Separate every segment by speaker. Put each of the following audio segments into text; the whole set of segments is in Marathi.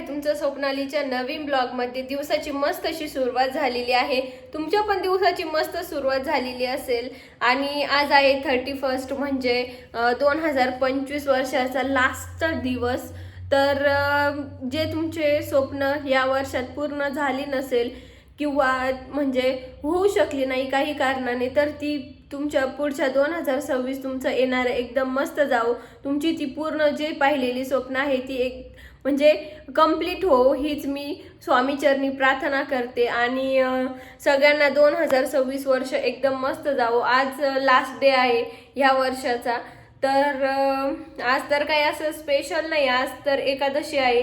Speaker 1: तुमचं स्वप्नालीच्या नवीन ब्लॉगमध्ये दिवसाची मस्त अशी सुरुवात झालेली आहे. तुमच्या पण दिवसाची मस्त सुरुवात झालेली असेल. आणि आज आहे थर्टी फर्स्ट म्हणजे दोन हजार पंचवीस वर्षाचा लास्टचा दिवस. तर जे तुमचे स्वप्न या वर्षात पूर्ण झाली नसेल किंवा म्हणजे होऊ शकली नाही काही कारणाने तर ती तुमच्या पुढच्या दोन हजार सव्वीस तुमचं येणारं एकदम मस्त जाओ तुमची ती पूर्ण जे पाहिलेली स्वप्न आहे ती एक म्हणजे कंप्लीट हो हीच मी स्वामीचरणी प्रार्थना करते. आणि सगळ्यांना दोन हजार सव्वीस वर्ष एकदम मस्त जावो. आज लास्ट डे आहे ह्या वर्षाचा. तर आज तर काही असं स्पेशल नाही. आज तर एकादशी आहे.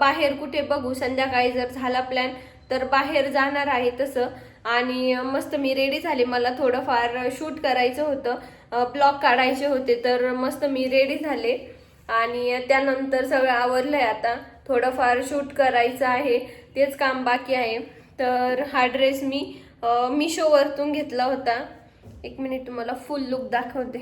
Speaker 1: बाहेर कुठे बघू? संध्याकाळी जर झाला प्लॅन तर बाहेर जाणार आहे तसं. आणि मस्त मी रेडी झाले. मला थोडंफार शूट करायचं होतं. ब्लॉग काढायचे होते तर मस्त मी रेडी झाले. आणि त्यानंतर सगळं आवरलंय आता. थोडंफार शूट करायचं आहे तेच काम बाकी आहे. तर हा ड्रेस मी मिशोवरतून घेतला होता. एक मिनिट तुम्हाला फुल लुक दाखवते.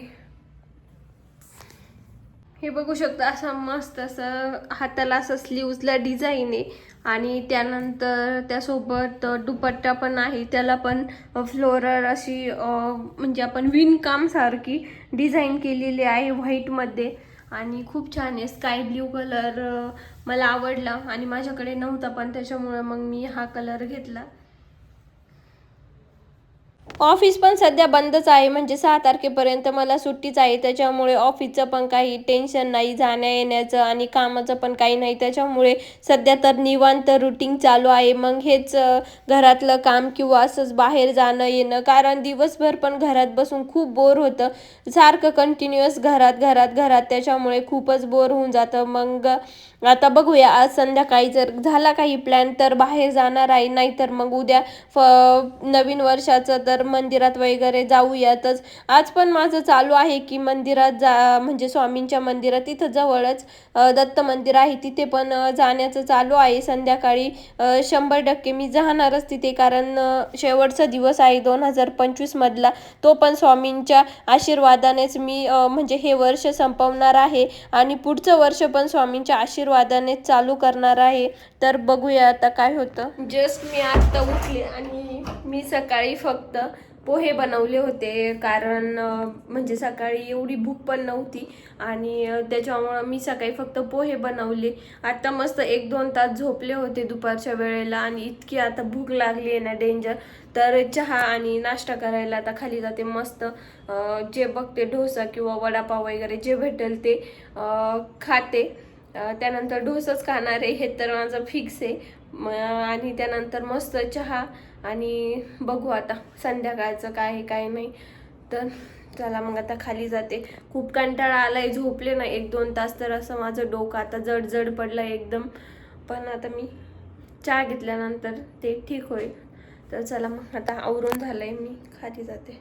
Speaker 1: हे बघू शकता असा मस्त असं हाताला असं स्लीव्जला डिझाईन आहे. आणि त्यानंतर त्यासोबत दुपट्टा पण आहे. त्याला पण फ्लोरल अशी म्हणजे आपण विणकामसारखी डिझाईन केलेली आहे व्हाईटमध्ये आणि खूप छान आहे. स्काय ब्ल्यू कलर मला आवडला आणि माझ्याकडे नव्हता पण त्याच्यामुळे मग मी हा कलर घेतला. ऑफिस पण सध्या बंदच आहे. म्हणजे सहा तारखेपर्यंत मला सुट्टीच आहे. त्याच्यामुळे ऑफिसचं पण काही टेन्शन नाही जाण्या येण्याचं आणि कामाचं पण काही नाही. त्याच्यामुळे सध्या तर निवांत रुटीन चालू आहे. मग हेच घरातलं काम किंवा असंच बाहेर जाणं येणं. कारण दिवसभर पण घरात बसून खूप बोर होतं. सारखं कंटिन्युअस घरात घरात घरात. त्याच्यामुळे खूपच बोर होऊन जातं. मग आता बघूया. आज संध्याकाळी जर झाला काही प्लॅन तर बाहेर जाणार आहे. नाहीतर मग उद्या फ नवीन वर्षाचं तर मंदिरात वगैरे जाऊयातच. आज पण माझं चालू आहे की मंदिरात जा म्हणजे स्वामींच्या मंदिरात तिथं जवळच दत्त मंदिर आहे. तिथे पण जाण्याचं चालू आहे. संध्याकाळी शंभर टक्के मी जाणारच तिथे कारण शेवटचा दिवस आहे दोन हजार पंचवीसमधला तो पण स्वामींच्या आशीर्वादानेच मी म्हणजे हे वर्ष संपवणार आहे आणि पुढचं वर्ष पण स्वामींच्या आशीर्वादानेच चालू करणार आहे. तर बघूया आता काय होतं. जस्ट मी आता उठले आणि मी सकाळी फक्त पोहे बनवले होते कारण म्हणजे सकाळी एवढी भूक पण नव्हती आणि त्याच्यामुळं मी सकाळी फक्त पोहे बनवले. आत्ता मस्त एक दोन तास झोपले होते दुपारच्या वेळेला आणि इतकी आता भूक लागली आहे ना डेंजर तर चहा आणि नाश्ता करायला आता खाली जाते मस्त. जे बघते डोसा किंवा वडापाव वगैरे जे भेटेल ते खाते. त्यानंतर डोसाच खाणार आहे हे तर माझं फिक्स आहे. आणि त्यानंतर मस्त चहा आणि बघू आता संध्याकाळचं काय आहे काय नाही. तर चला मग आता खाली जाते. खूप कंटाळा आलाय झोपले ना एक दोन तास तर असं माझं डोकं आता जड जड पडलं एकदम. पण आता मी चहा घेतल्यानंतर ते ठीक होईल. तर चला मग आता आवरून झालंय मी खाली जाते.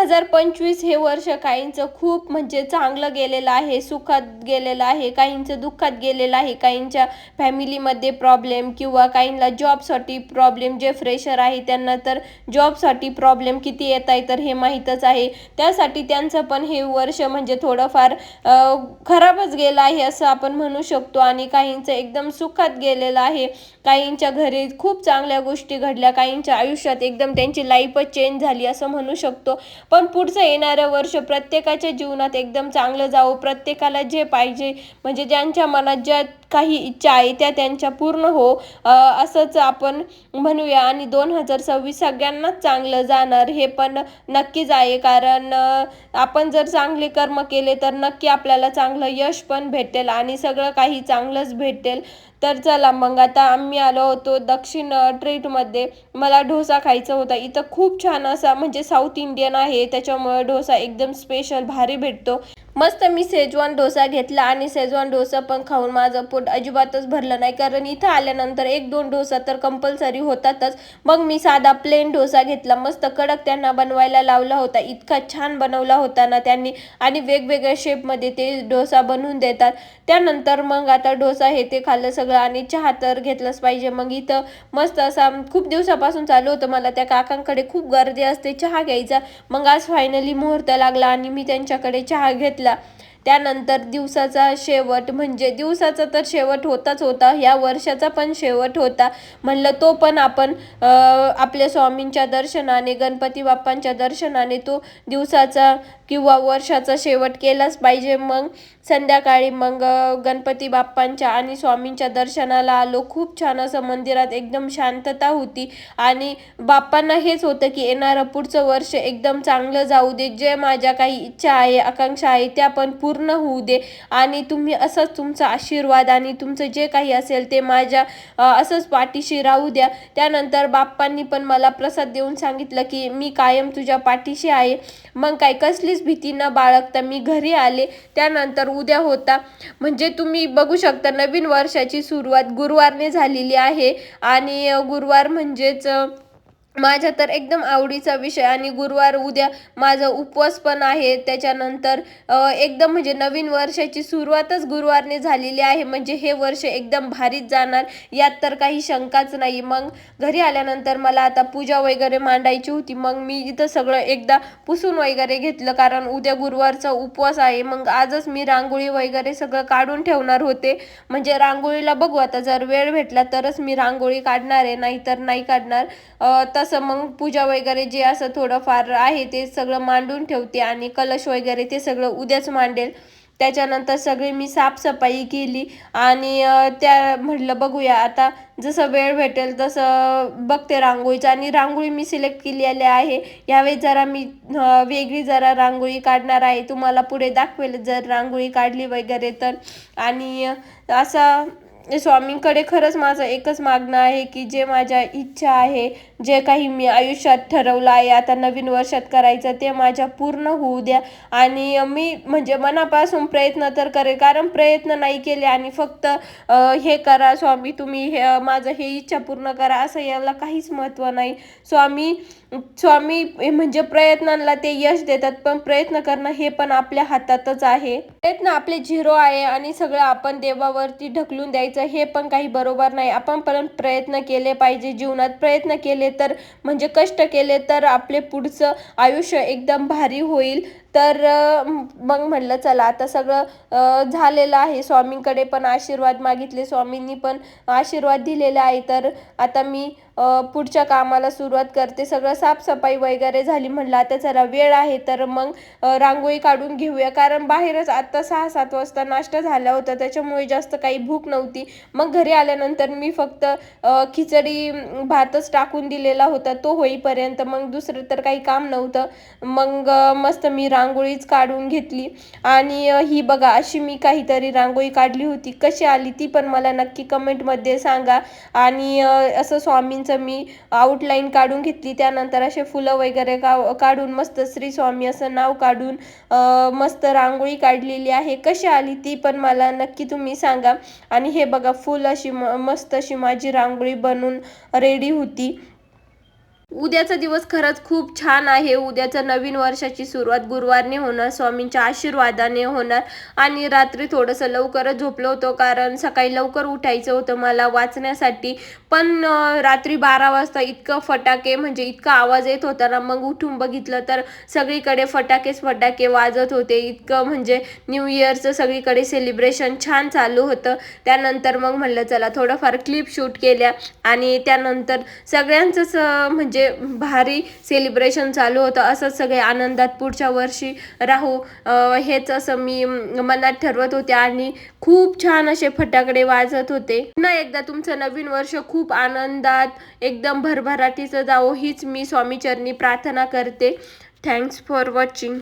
Speaker 1: हजार पंचवीस हे वर्ष काहींचं खूप म्हणजे चांगलं गेलेलं आहे सुखात गेलेलं आहे काहींचं दुःखात गेलेलं आहे काहींच्या फॅमिलीमध्ये प्रॉब्लेम किंवा काहींना जॉबसाठी प्रॉब्लेम जे फ्रेशर आहे त्यांना तर जॉबसाठी प्रॉब्लेम किती येत आहे तर हे माहीतच आहे. त्यासाठी त्यांचं पण हे वर्ष म्हणजे थोडंफार खराबच गेलं आहे असं आपण म्हणू शकतो आणि काहींचं एकदम सुखात गेलेलं आहे. काहींच्या घरी खूप चांगल्या गोष्टी घडल्या काहींच्या आयुष्यात एकदम त्यांची लाईफच चेंज झाली असं म्हणू शकतो. पण पुढचं येणारं वर्ष प्रत्येकाच्या जीवनात एकदम चांगलं जावं प्रत्येकाला जे पाहिजे म्हणजे ज्यांच्या मनात ज्या काही इच्छा आहे त्या त्यांच्या पूर्ण हो असंच आपण म्हणूया. आणि दोन हजार सव्वीस सगळ्यांनाच चांगलं जाणार हे पण नक्कीच आहे. कारण आपण जर चांगले कर्म केले तर नक्की आपल्याला चांगलं यश पण भेटेल आणि सगळं काही चांगलंच भेटेल. तर चला मग आता आम्ही आलो होतो दक्षिण ट्रीटमध्ये. मला डोसा खायचा होता. इथं खूप छान असा म्हणजे साऊथ इंडियन आहे. त्याच्यामुळे डोसा एकदम स्पेशल भारी भेटतो. मस्त मी सेजवान डोसा घेतला आणि सेजवान डोसा पण खाऊन माझं पोट अजिबातच भरलं नाही. कारण इथं आल्यानंतर एक दोन डोसा तर कंपल्सरी होतातच. मग मी साधा प्लेन डोसा घेतला. मस्त कडक त्यांना बनवायला लावला होता. इतका छान बनवला होता ना त्यांनी. आणि वेगवेगळ्या शेपमध्ये ते डोसा बनवून देतात. त्यानंतर मग आता डोसा हे ते खाल्लं सगळं आणि चहा तर घेतलंच पाहिजे. मग इथं मस्त असा खूप दिवसापासून चालू होतं मला. त्या काकांकडे खूप गर्दी असते. चहा घ्यायचा. मग आज फायनली मुहूर्त लागला आणि मी त्यांच्याकडे चहा घेतला. त्यानंतर दिवसाचा शेवट म्हणजे दिवसाचा तर शेवट होताच होता. या वर्षाचा पण शेवट होता. म्हणलं तो पण आपण आपल्या स्वामींच्या दर्शनाने गणपती बाप्पांच्या दर्शनाने तो दिवसाचा किंवा वर्षाचा शेवट केलाच पाहिजे. मग संध्याकाळी मग गणपती बाप्पांच्या आणि स्वामींच्या दर्शनाला आलो. खूप छान असं मंदिरात एकदम शांतता होती. आणि बाप्पांना हेच होतं की येणारं पुढचं वर्ष एकदम चांगलं जाऊ दे. जे माझ्या काही इच्छा आहे आकांक्षा आहे त्या पण पूर्ण होऊ दे. आणि तुम्ही असंच तुमचा आशीर्वाद आणि तुमचं जे काही असेल ते माझ्या असंच पाठीशी राहू द्या. त्यानंतर बाप्पांनी पण मला प्रसाद देऊन सांगितलं की मी कायम तुझ्या पाठीशी आहे. मग काय कसलीच भीती न बाळगता मी घरी आले. त्यानंतर उद्या होता. म्हणजे तुम्ही बघू शकता नवीन वर्षाची सुरुवात गुरुवारने झालेली आहे. आणि गुरुवार म्हणजेच माझ्या तर एकदम आवडीचा विषय आणि गुरुवार उद्या माझा उपवास पण आहे. त्याच्यानंतर एकदम म्हणजे नवीन वर्षाची सुरुवातच गुरुवारने झालेली आहे. म्हणजे हे वर्ष एकदम भारीच जाणार यात तर काही शंकाच नाही. मग घरी आल्यानंतर मला आता पूजा वगैरे मांडायची होती. मग मी इथं सगळं एकदा पुसून वगैरे घेतलं कारण उद्या गुरुवारचा उपवास आहे. मग आजच मी रांगोळी वगैरे सगळं काढून ठेवणार होते. म्हणजे रांगोळीला बघू आता जर वेळ भेटला तरच मी रांगोळी काढणार आहे नाहीतर नाही काढणार. तर तसं मग पूजा वगैरे जे असं थोडंफार आहे ते सगळं मांडून ठेवते आणि कलश वगैरे ते सगळं उद्याच मांडेल. त्याच्यानंतर सगळी मी साफसफाई केली आणि त्या म्हटलं बघूया आता जसं वेळ भेटेल तसं बघते रांगोळीचं आणि रांगोळी मी सिलेक्ट केलेली आहे. यावेळी जरा मी वेगळी जरा रांगोळी काढणार आहे. तुम्हाला पुढे दाखवेल जर रांगोळी काढली वगैरे तर. आणि असं असा स्वामींकडे खरंच माझं एकच मागणं आहे की जे माझ्या इच्छा आहे जे काही मी आयुष्यात ठरवलं आहे आता नवीन वर्षात करायचं ते माझ्या पूर्ण होऊ द्या. आणि मी म्हणजे मनापासून प्रयत्न तर करेल कारण प्रयत्न नाही केले आणि फक्त हे करा स्वामी तुम्ही हे माझं हे इच्छा पूर्ण करा असं याला काहीच महत्त्व नाही. स्वामी स्वामी म्हणजे प्रयत्नांना ते यश देतात पण प्रयत्न करणं हे पण आपल्या हातातच आहे. प्रयत्न आपले झिरो आहे आणि सगळं आपण देवावरती ढकलून द्यायचं हे पण काही बरोबर नाही. आपण पण प्रयत्न केले पाहिजे जीवनात प्रयत्न केले तर म्हणजे कष्ट केले तर आपले पुढचं आयुष्य एकदम भारी होईल. तर मग म्हणलं चला आता सगळं झालेलं आहे. स्वामींकडे पण आशीर्वाद मागितले स्वामींनी पण आशीर्वाद दिलेला आहे. तर आता मी पुढच्या कामाला सुरुवात करते. सगळं साफसफाई वगैरे झाली म्हणलं आता जरा वेळ आहे तर मग रांगोळी काढून घेऊया. कारण बाहेरच आता सहा सात वाजता नाश्ता झाला होता त्याच्यामुळे जास्त काही भूक नव्हती. मग घरी आल्यानंतर मी फक्त खिचडी भातच टाकून दिलेला होता तो होईपर्यंत. मग दुसरं तर काही काम नव्हतं. मग मस्त मी रांगोळीच काढून घेतली. आणि ही बघा अशी मी काहीतरी रांगोळी काढली होती. कशी आली ती पण मला नक्की कमेंटमध्ये सांगा. आणि असं स्वामींचं मी आउटलाईन काढून घेतली. त्यानंतर असे फुलं वगैरे का काढून मस्त श्री स्वामी असं नाव काढून मस्त रांगोळी काढलेली आहे. कशी आली ती पण मला नक्की तुम्ही सांगा. आणि हे बघा फुल अशी म मस्त अशी माझी रांगोळी बनून रेडी होती. उद्याचा दिवस खरंच खूप छान आहे. उद्याचं नवीन वर्षाची सुरुवात गुरुवारने होणार स्वामींच्या आशीर्वादाने होणार आणि रात्री थोडंसं लवकरच झोपलो होतो कारण सकाळी लवकर उठायचं होतं मला वाचण्यासाठी. पण रात्री बारा वाजता इतकं फटाके म्हणजे इतका आवाज येत होता ना मग उठून बघितलं तर सगळीकडे फटाकेच फटाके वाजत होते. इतकं म्हणजे न्यू इयरचं सगळीकडे सेलिब्रेशन छान चालू होतं. त्यानंतर मग म्हणलं चला थोडंफार क्लिप शूट केल्या आणि त्यानंतर सगळ्यांचंच म्हणजे म्हणजे भारी सेलिब्रेशन चालू होतं असंच सगळे आनंदात पुढच्या वर्षी राहू. हेच असं मी मनात ठरवत होते आणि खूप छान असे फटाकडे वाजत होते. पुन्हा एकदा तुमचं नवीन वर्ष खूप आनंदात एकदम भरभराटीचं जावो हीच मी स्वामीचरणी प्रार्थना करते. Thanks for watching